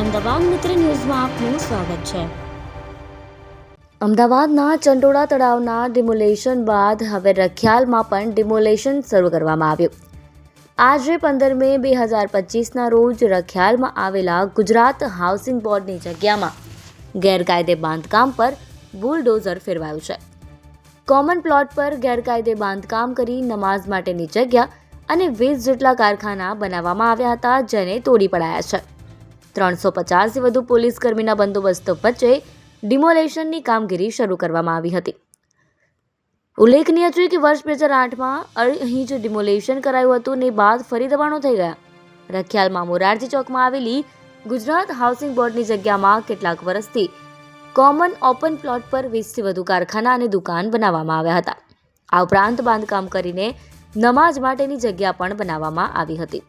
અમદાવાદ મિત્ર ન્યૂઝમાં આપનું સ્વાગત છે. અમદાવાદના ચંડોળા તળાવના ડિમોલેશન બાદ હવે રખિયાલમાં પણ ડિમોલેશન શરૂ કરવામાં આવ્યું. આજે પંદર મે બે હજાર પચીસના રોજ રખિયાલમાં આવેલા ગુજરાત હાઉસિંગ બોર્ડની જગ્યામાં ગેરકાયદે બાંધકામ પર બુલડોઝર ફેરવાયું છે. કોમન પ્લોટ પર ગેરકાયદે બાંધકામ કરી નમાઝ માટેની જગ્યા અને વીસ જેટલા કારખાના બનાવવામાં આવ્યા હતા, જેને તોડી પડાયા છે. ત્રણસો પચાસથી વધુ પોલીસ કર્મીના બંદોબસ્ત વચ્ચે ડિમોલેશનની કામગીરી શરૂ કરવામાં આવી હતી. ઉલ્લેખનીય છે કે વર્ષ બે હજાર આઠમાં અહીં જ ડિમોલેશન કરાયું હતું ને બાદ ફરી દબાણો થઈ ગયા. રખિયાલમાં મોરારજી ચોકમાં આવેલી ગુજરાત હાઉસિંગ બોર્ડની જગ્યામાં કેટલાક વર્ષથી કોમન ઓપન પ્લોટ પર વીસથી વધુ કારખાના અને દુકાન બનાવવામાં આવ્યા હતા. આ ઉપરાંત બાંધકામ કરીને નમાઝ માટેની જગ્યા પણ બનાવવામાં આવી હતી.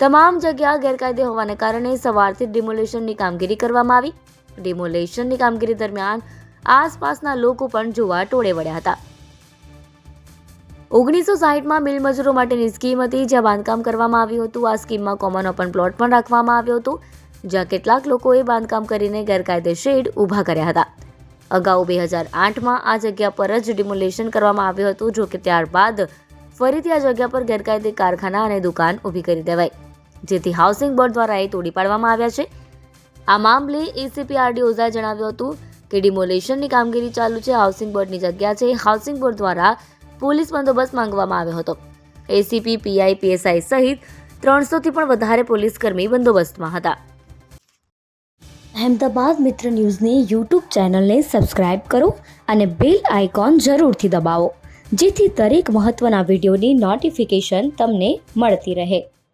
તમામ જગ્યા ગેરકાયદે હોવાને કારણે સવારથી ડિમોલેશનની કામગીરી કરવામાં આવી. ડિમોલેશનની કામગીરી દરમિયાન આસપાસના લોકો પણ જોવા ટોળે વળ્યા હતા. ઓગણીસો સાહીઠમાં મિલ મજૂરો માટેની સ્કીમ હતી, જ્યાં બાંધકામ કરવામાં આવ્યું હતું. આ સ્કીમમાં કોમન ઓપન પ્લોટ પણ રાખવામાં આવ્યો હતો, જ્યાં કેટલાક લોકોએ બાંધકામ કરીને ગેરકાયદે શેડ ઊભા કર્યા હતા. અગાઉ બે હજાર આઠમાં આ જગ્યા પર જ ડિમોલેશન કરવામાં આવ્યું હતું, જો કે ત્યારબાદ ફરીથી આ જગ્યા પર ગેરકાયદે કારખાના અને દુકાન ઊભી કરી દેવાઈ. જેથી હાઉસિંગ બોર્ડ દ્વારા એ તોડી પાડવામાં આવ્યા છે. આ મામલે એસીપી આરડી ઓઝાએ જણાવ્યું હતું કે ડિમોલેશનની કામગીરી ચાલુ છે. હાઉસિંગ બોર્ડની જગ્યા છે. હાઉસિંગ બોર્ડ દ્વારા પોલીસ બંદોબસ્ત માંગવામાં આવ્યો હતો. એસીપી પીઆઈ પીએસઆઈ સહિત ત્રણસોથી પણ વધારે પોલીસ કર્મી બંદોબસ્તમાં હતા. અહેમદાબાદ મિત્ર ન્યૂઝની યુટ્યુબ ચેનલને સબસ્ક્રાઇબ કરો અને બેલ આઇકોન જરૂરથી દબાવો, જેથી દરેક મહત્ત્વના વિડીયોની નોટિફિકેશન તમને મળતી રહે.